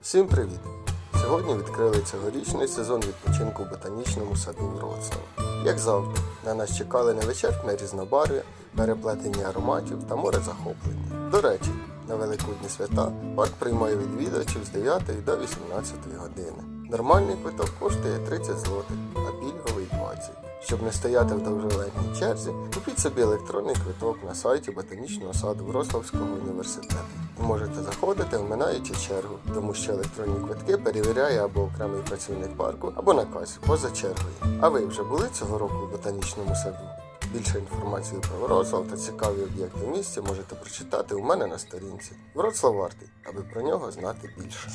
Всім привіт! Сьогодні відкрили цьогорічний сезон відпочинку в ботанічному саду Вроцлава. Як завжди, на нас чекали невичерпне різнобарв'я, переплетені ароматів та море захоплення. До речі, на Великодні свята парк приймає відвідувачів з 9 до 18 години. Нормальний квиток коштує 30 злотих, а пільговий 20. Щоб не стояти в довжелетній черзі, купіть собі електронний квиток на сайті Ботанічного саду Вроцлавського університету. Можете заходити, оминаючи чергу, тому що електронні квитки перевіряє або окремий працівник парку, або на касі поза чергою. А ви вже були цього року в ботанічному саду? Більше інформації про Вроцлав та цікаві об'єкти в місті можете прочитати у мене на сторінці. Вроцлав вартий, аби про нього знати більше.